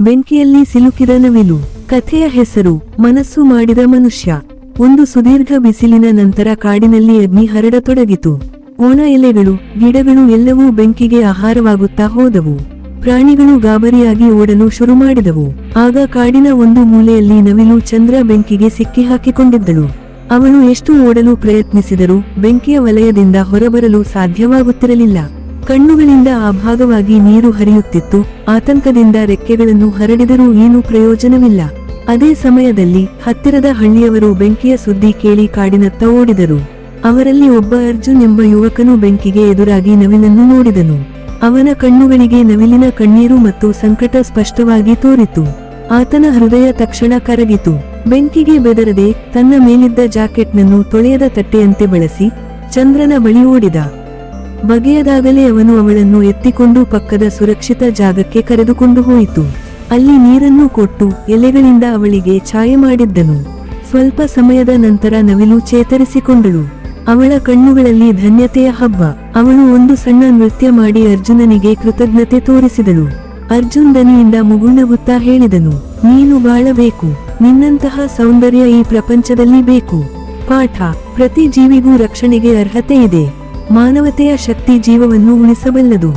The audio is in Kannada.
ಬೆಂಕಿಯಲ್ಲಿ ಸಿಲುಕಿದ ನವಿಲು ಕಥೆಯ ಹೆಸರು, ಮನಸ್ಸು ಮಾಡಿದ ಮನುಷ್ಯ. ಒಂದು ಸುದೀರ್ಘ ಬಿಸಿಲಿನ ನಂತರ ಕಾಡಿನಲ್ಲಿ ಅಗ್ನಿ ಹರಡತೊಡಗಿತು. ಓಣ ಎಲೆಗಳು, ಗಿಡಗಳು ಎಲ್ಲವೂ ಬೆಂಕಿಗೆ ಆಹಾರವಾಗುತ್ತಾ ಹೋದವು. ಪ್ರಾಣಿಗಳು ಗಾಬರಿಯಾಗಿ ಓಡಲು ಶುರು ಮಾಡಿದವು. ಆಗ ಕಾಡಿನ ಒಂದು ಮೂಲೆಯಲ್ಲಿ ನವಿಲು ಚಂದ್ರ ಬೆಂಕಿಗೆ ಸಿಕ್ಕಿ ಹಾಕಿಕೊಂಡಿದ್ದಳು. ಅವಳು ಎಷ್ಟು ಓಡಲು ಪ್ರಯತ್ನಿಸಿದರೂ ಬೆಂಕಿಯ ವಲಯದಿಂದ ಹೊರಬರಲು ಸಾಧ್ಯವಾಗುತ್ತಿರಲಿಲ್ಲ. ಕಣ್ಣುಗಳಿಂದ ಆಭಾಗವಾಗಿ ನೀರು ಹರಿಯುತ್ತಿತ್ತು. ಆತಂಕದಿಂದ ರೆಕ್ಕೆಗಳನ್ನು ಹರಡಿದರೂ ಏನೂ ಪ್ರಯೋಜನವಿಲ್ಲ. ಅದೇ ಸಮಯದಲ್ಲಿ ಹತ್ತಿರದ ಹಳ್ಳಿಯವರು ಬೆಂಕಿಯ ಸುದ್ದಿ ಕೇಳಿ ಕಾಡಿನತ್ತ ಓಡಿದರು. ಅವರಲ್ಲಿ ಒಬ್ಬ ಅರ್ಜುನ್ ಎಂಬ ಯುವಕನು ಬೆಂಕಿಗೆ ಎದುರಾಗಿ ನವಿಲನ್ನು ನೋಡಿದನು. ಅವನ ಕಣ್ಣುಗಳಿಗೆ ನವಿಲಿನ ಕಣ್ಣೀರು ಮತ್ತು ಸಂಕಟ ಸ್ಪಷ್ಟವಾಗಿ ತೋರಿತು. ಆತನ ಹೃದಯ ತಕ್ಷಣ ಕರಗಿತು. ಬೆಂಕಿಗೆ ಬೆದರದೆ ತನ್ನ ಮೇಲಿದ್ದ ಜಾಕೆಟ್ನನ್ನು ತೊಳೆಯದ ತಟ್ಟೆಯಂತೆ ಬಳಸಿ ಚಂದ್ರನ ಬಳಿ ಓಡಿದ. ಬಗೆಯದಾಗಲೇ ಅವನು ಅವಳನ್ನು ಎತ್ತಿಕೊಂಡು ಪಕ್ಕದ ಸುರಕ್ಷಿತ ಜಾಗಕ್ಕೆ ಕರೆದುಕೊಂಡು ಹೋಯಿತು. ಅಲ್ಲಿ ನೀರನ್ನು ಕೊಟ್ಟು ಎಲೆಗಳಿಂದ ಅವಳಿಗೆ ಛಾಯೆ ಮಾಡಿದ್ದನು. ಸ್ವಲ್ಪ ಸಮಯದ ನಂತರ ನವಿಲು ಚೇತರಿಸಿಕೊಂಡಳು. ಅವಳ ಕಣ್ಣುಗಳಲ್ಲಿ ಧನ್ಯತೆಯ ಹಬ್ಬ. ಅವಳು ಒಂದು ಸಣ್ಣ ನೃತ್ಯ ಮಾಡಿ ಅರ್ಜುನನಿಗೆ ಕೃತಜ್ಞತೆ ತೋರಿಸಿದಳು. ಅರ್ಜುನ್ ದನಿಯಿಂದ ಮುಗುಣಗುತ್ತಾ ಹೇಳಿದನು, ನೀನು ಬಾಳಬೇಕು. ನಿನ್ನಂತಹ ಸೌಂದರ್ಯ ಈ ಪ್ರಪಂಚದಲ್ಲಿ ಬೇಕು. ಪಾಠ. ಪ್ರತಿ ಜೀವಿಗೂ ರಕ್ಷಣೆಗೆ ಅರ್ಹತೆ ಇದೆ. ಮಾನವತೆಯ ಶಕ್ತಿ ಜೀವವನ್ನು ಉಳಿಸಬಲ್ಲದು.